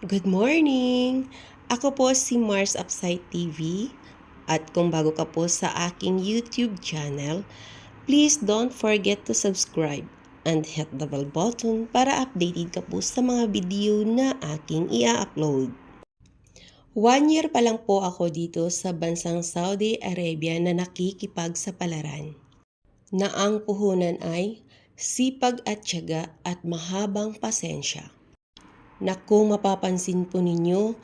Good morning! Ako po si Mars Upside TV at kung bago ka po sa aking YouTube channel, please don't forget to subscribe and hit the bell button para updated ka po sa mga video na aking i-upload. One year pa lang po ako dito sa bansang Saudi Arabia na nakikipag sa palaran. Na ang puhunan ay sipag at tiyaga at mahabang pasensya na kung mapapansin po ninyo,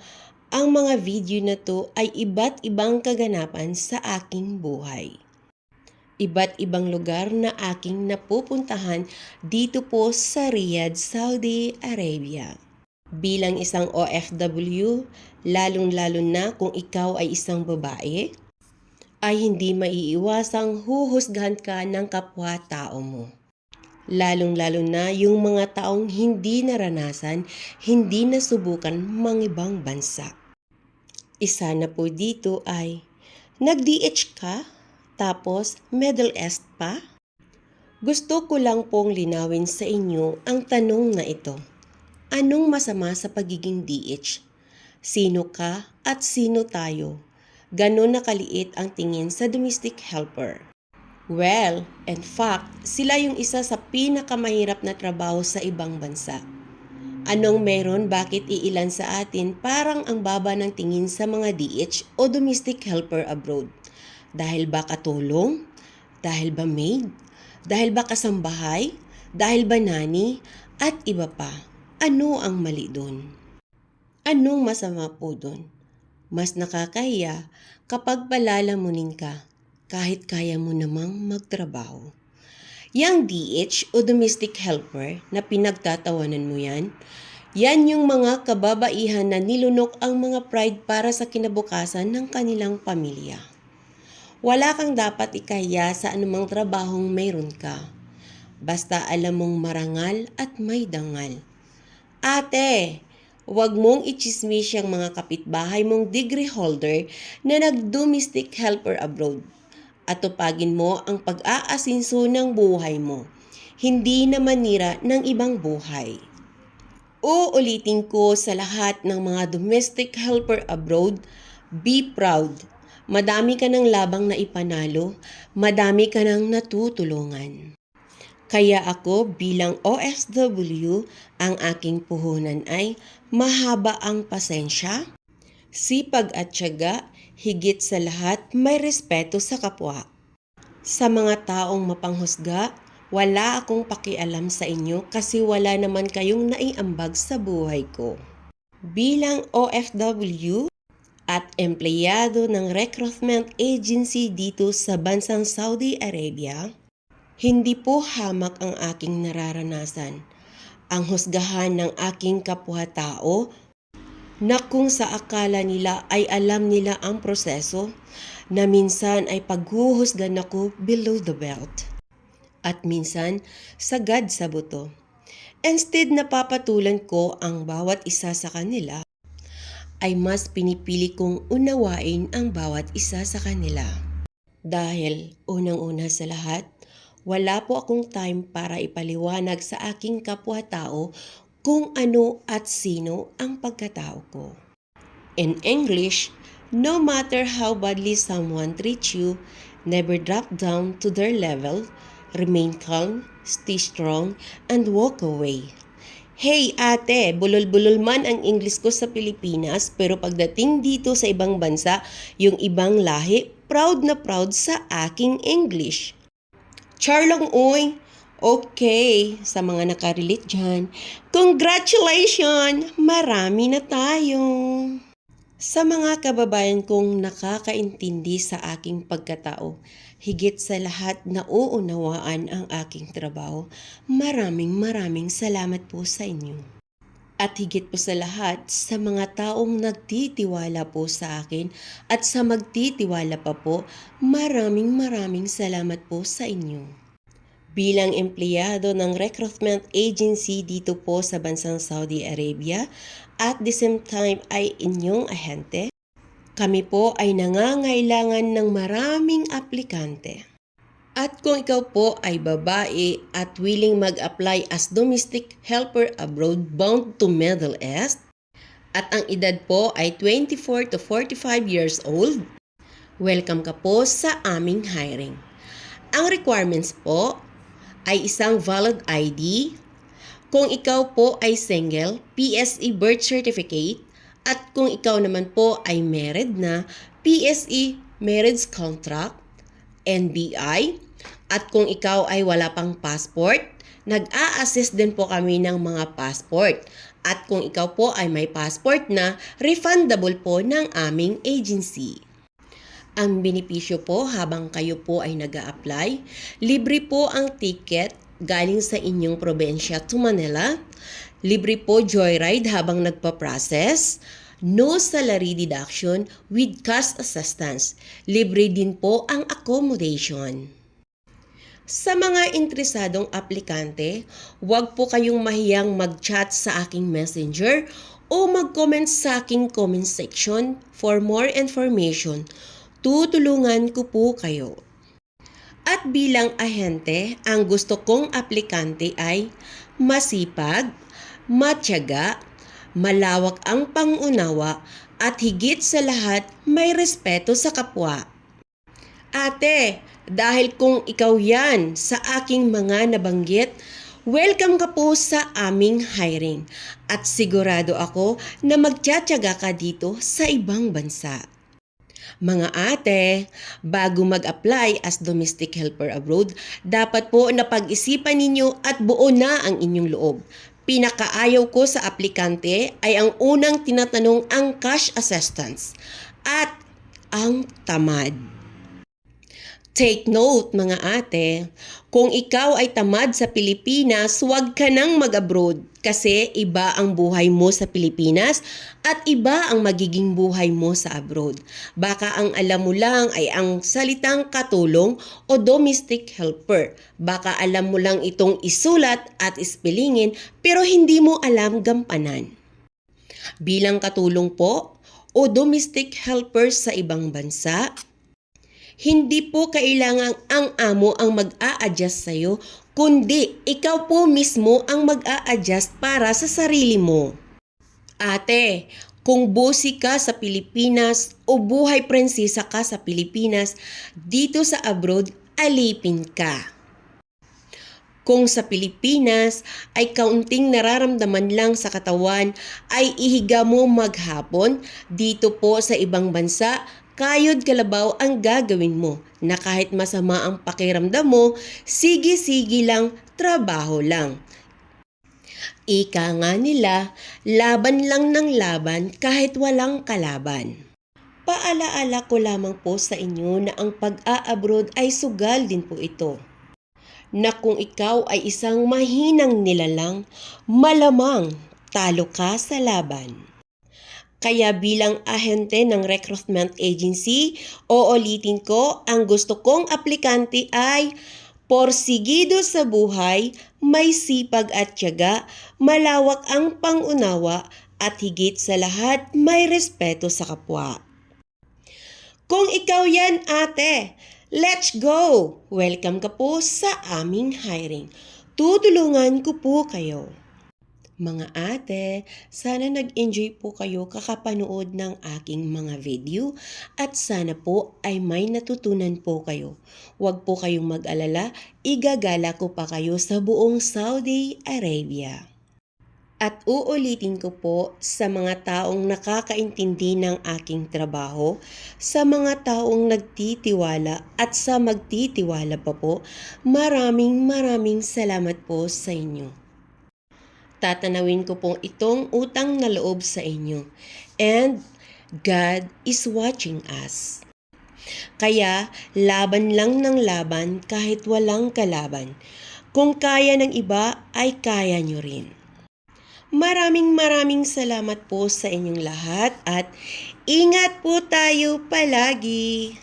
ang mga video na to ay iba't ibang kaganapan sa aking buhay. Iba't ibang lugar na aking napupuntahan dito po sa Riyadh, Saudi Arabia. Bilang isang OFW, lalong-lalo na kung ikaw ay isang babae, ay hindi maiiwasang huhusgahan ka ng kapwa-tao mo lalong-lalo na yung mga taong hindi naranasan, hindi nasubukan mangibang bansa. Isa na po dito ay, nag-DH ka? Tapos Middle East pa? Gusto ko lang pong linawin sa inyo ang tanong na ito. Anong masama sa pagiging DH? Sino ka at sino tayo? Ganon na kaliit ang tingin sa domestic helper. Well, in fact, sila yung isa sa pinakamahirap na trabaho sa ibang bansa. Anong meron bakit iilan sa atin parang ang baba ng tingin sa mga DH o domestic helper abroad? Dahil ba katulong? Dahil ba maid? Dahil ba kasambahay? Dahil ba nani? At iba pa. Ano ang mali doon? Anong masama po doon? Mas nakakahiya kapag palalamunin ka kahit kaya mo namang magtrabaho. Yang DH o domestic helper na pinagtatawanan mo yan, yan yung mga kababaihan na nilunok ang mga pride para sa kinabukasan ng kanilang pamilya. Wala kang dapat ikaya sa anumang trabahong mayroon ka. Basta alam mong marangal at may dangal. Ate, Huwag mong ichismis yung mga kapitbahay mong degree holder na nag-domestic helper abroad at tupagin mo ang pag-aasinso ng buhay mo, hindi na manira ng ibang buhay. Uulitin ko sa lahat ng mga domestic helper abroad, be proud. Madami ka ng labang na ipanalo, madami ka ng natutulungan. Kaya ako bilang OFW, ang aking puhunan ay mahaba ang pasensya, sipag at tiyaga, higit sa lahat may respeto sa kapwa. Sa mga taong mapanghusga, wala akong pakialam sa inyo kasi wala naman kayong naiambag sa buhay ko. Bilang OFW at empleyado ng recruitment agency dito sa bansang Saudi Arabia, hindi po hamak ang aking nararanasan. Ang husgahan ng aking kapwa-tao na kung sa akala nila ay alam nila ang proseso, na minsan ay paghuhusgan ako below the belt. At minsan, sagad sa buto. Instead na papatulan ko ang bawat isa sa kanila, ay mas pinipili kong unawain ang bawat isa sa kanila. Dahil unang-una sa lahat, wala po akong time para ipaliwanag sa aking kapwa-tao kung ano at sino ang pagkatao ko. In English, no matter how badly someone treats you, never drop down to their level, remain calm, stay strong, and walk away. Hey ate, bulol-bulol man ang English ko sa Pilipinas pero pagdating dito sa ibang bansa, yung ibang lahi, proud na proud sa aking English. Charlong uy, Okay, sa mga nakarelate dyan, congratulations! Marami na tayo! Sa mga kababayan kong nakakaintindi sa aking pagkatao, higit sa lahat na uunawaan ang aking trabaho, maraming maraming salamat po sa inyo. At higit po sa lahat, sa mga taong nagtitiwala po sa akin at sa magtitiwala pa po, maraming maraming salamat po sa inyo bilang empleyado ng recruitment agency dito po sa bansang Saudi Arabia at the same time ay inyong ahente, kami po ay nangangailangan ng maraming aplikante. At kung ikaw po ay babae at willing mag-apply as domestic helper abroad bound to Middle East, at ang edad po ay 24 to 45 years old, welcome ka po sa aming hiring. Ang requirements po ay isang valid ID, kung ikaw po ay single, PSE birth certificate, at kung ikaw naman po ay married na, PSE marriage contract, NBI, at kung ikaw ay wala pang passport, nag-a-assist din po kami ng mga passport. At kung ikaw po ay may passport na, refundable po ng aming agency. Ang benepisyo po habang kayo po ay nag apply libre po ang ticket galing sa inyong probensya to Manila, libre po joyride habang nagpa-process, no salary deduction with cash assistance, libre din po ang accommodation. Sa mga interesadong aplikante, huwag po kayong mahiyang mag-chat sa aking messenger o mag-comment sa aking comment section for more information. Tutulungan ko po kayo. At bilang ahente, ang gusto kong aplikante ay masipag, matyaga, malawak ang pangunawa, at higit sa lahat may respeto sa kapwa. Ate, dahil kung ikaw yan sa aking mga nabanggit, welcome ka po sa aming hiring at sigurado ako na magtsatsaga ka dito sa ibang bansa. Mga ate, bago mag-apply as domestic helper abroad, dapat po na pag-isipan ninyo at buo na ang inyong loob. Pinakaayaw ko sa aplikante ay ang unang tinatanong ang cash assistance at ang tamad. Take note mga ate, kung ikaw ay tamad sa Pilipinas, huwag ka nang mag-abroad kasi iba ang buhay mo sa Pilipinas at iba ang magiging buhay mo sa abroad. Baka ang alam mo lang ay ang salitang katulong o domestic helper. Baka alam mo lang itong isulat at ispelingin pero hindi mo alam gampanan. Bilang katulong po o domestic helper sa ibang bansa, hindi po kailangang ang amo ang mag-a-adjust sa'yo, kundi ikaw po mismo ang mag-a-adjust para sa sarili mo. Ate, kung busi ka sa Pilipinas o buhay prinsesa ka sa Pilipinas, dito sa abroad, alipin ka. Kung sa Pilipinas ay kaunting nararamdaman lang sa katawan ay ihiga mo maghapon, dito po sa ibang bansa kayod kalabaw ang gagawin mo na kahit masama ang pakiramdam mo, sige-sige lang, trabaho lang. Ika nga nila, laban lang ng laban kahit walang kalaban. Paalaala ko lamang po sa inyo na ang pag-a-abroad ay sugal din po ito. Na kung ikaw ay isang mahinang nilalang, malamang talo ka sa laban. Kaya bilang ahente ng recruitment agency, oolitin ko, ang gusto kong aplikante ay porsigido sa buhay, may sipag at tiyaga, malawak ang pangunawa, at higit sa lahat may respeto sa kapwa. Kung ikaw yan ate, let's go! Welcome ka po sa aming hiring. Tutulungan ko po kayo. Mga ate, sana nag-enjoy po kayo kakapanood ng aking mga video at sana po ay may natutunan po kayo. Huwag po kayong mag-alala, igagala ko pa kayo sa buong Saudi Arabia. At uulitin ko po sa mga taong nakakaintindi ng aking trabaho, sa mga taong nagtitiwala at sa magtitiwala pa po, maraming maraming salamat po sa inyo tatanawin ko pong itong utang na loob sa inyo. And God is watching us. Kaya laban lang ng laban kahit walang kalaban. Kung kaya ng iba ay kaya nyo rin. Maraming maraming salamat po sa inyong lahat at ingat po tayo palagi.